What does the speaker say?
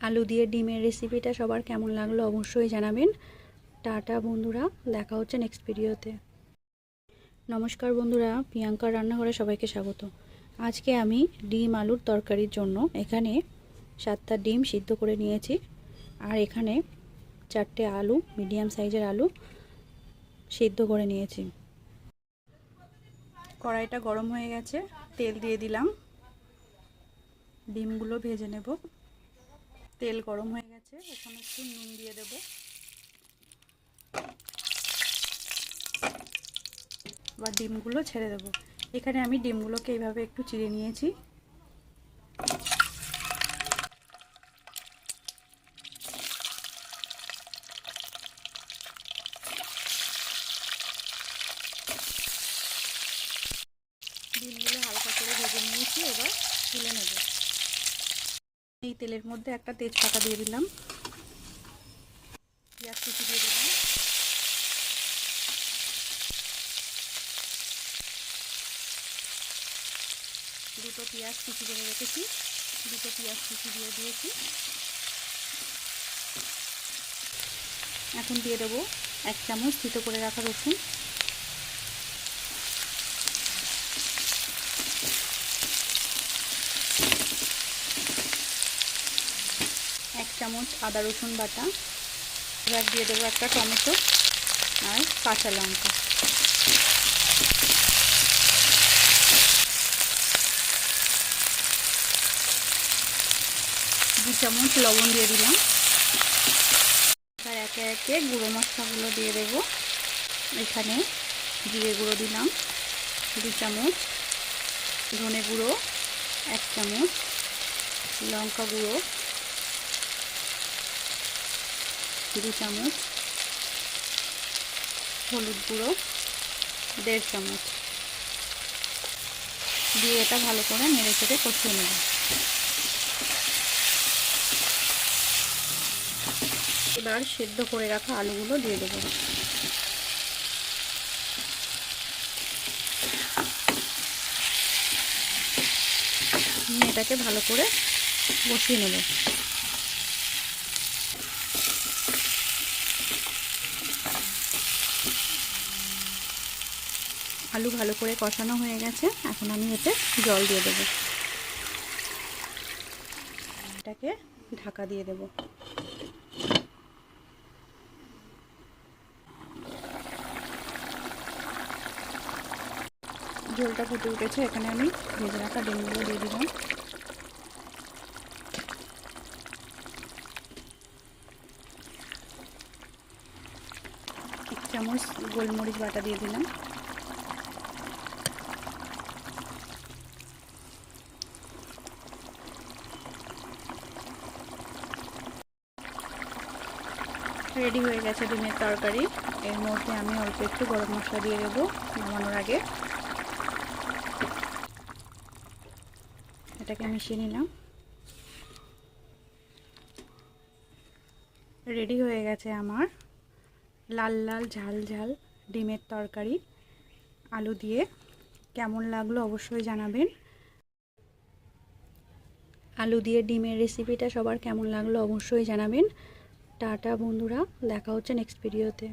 আলু দিয়ে ডিমের রেসিপিটা সবার কেমন লাগল অবশ্যই জানাবেন। টাটা বন্ধুরা, দেখা হচ্ছে নেক্সট ভিডিওতে নমস্কার বন্ধুরা, প্রিয়াঙ্কার রান্নাঘরে সবাইকে স্বাগত। আজকে আমি ডিম আলুর তরকারির জন্য এখানে সাতটা ডিম সিদ্ধ করে নিয়েছি। আর এখানে চারটে আলু মিডিয়াম সাইজের আলু সিদ্ধ করে নিয়েছি। কড়াইটা গরম হয়ে গেছে, তেল দিয়ে দিলাম। ডিমগুলো ভেজে নেব। তেল গরম হয়ে গেছে ওখানে একটু নুন দিয়ে দেব। এবার ডিমগুলো ছেড়ে দেব। এখানে আমি ডিমগুলোকে এইভাবে একটু চিড়ে নিয়েছি। ডিমগুলো হালকা করে ভেজে নিয়েছি, এবার তুলে নেব। এই তেলের মধ্যে একটা তেজপাতা দিয়ে দিলাম। পেঁয়াজ কুচি দিয়ে দিলাম। দুটো পেঁয়াজ কুচি করে রেখেছি। দুটো পেঁয়াজ কুচি দিয়ে দিয়েছি। এখন দিয়ে দেবো এক চামচ থিতো করে রাখা রসুন এক চামচ আদা, রসুন বাটা। এবার দিয়ে দেবো একটা টমেটো আর কাঁচা লঙ্কা। দু চামচ লবণ দিয়ে দিলাম। এবার একে একে গুঁড়ো মশলাগুলো দিয়ে দেব। এখানে জিরে গুঁড়ো দিলাম। দু চামচ ধনে গুঁড়ো, এক চামচ লঙ্কা গুঁড়ো। দু চামচ, হলুদ গুঁড়ো, দেড় চামচ। দিয়ে এটা ভালো করে নেড়ে চেড়ে কষিয়ে নেব। এবার সেদ্ধ করে রাখা আলুগুলো দিয়ে দেবো। এটাকে ভালো করে বসিয়ে নেব। আলু ভালো করে কষানো হয়ে গেছে। এখন আমি এতে জল দিয়ে দেব। এটাকে ঢাকা দিয়ে দেব। ঝোলটা ফুটে উঠেছে। এখানে আমি ভেজে রাখা ডিমগুলো দিয়ে দিলাম। এক চামচ গোলমরিচ বাটা দিয়ে দিলাম। রেডি হয়ে গেছে ডিমের তরকারি। এর মধ্যে আমি অল্প একটু গরম মশলা দিয়ে দেবো নামানোর আগে। এটাকে মিশিয়ে নিলাম। রেডি হয়ে গেছে আমার লাল লাল ঝাল ঝাল ডিমের তরকারি। আলু দিয়ে কেমন লাগল অবশ্যই জানাবেন। আলু দিয়ে ডিমের রেসিপিটা সবার কেমন লাগল অবশ্যই জানাবেন। টাটা বন্ধুরা দেখা হচ্ছে নেক্সট ভিডিওতে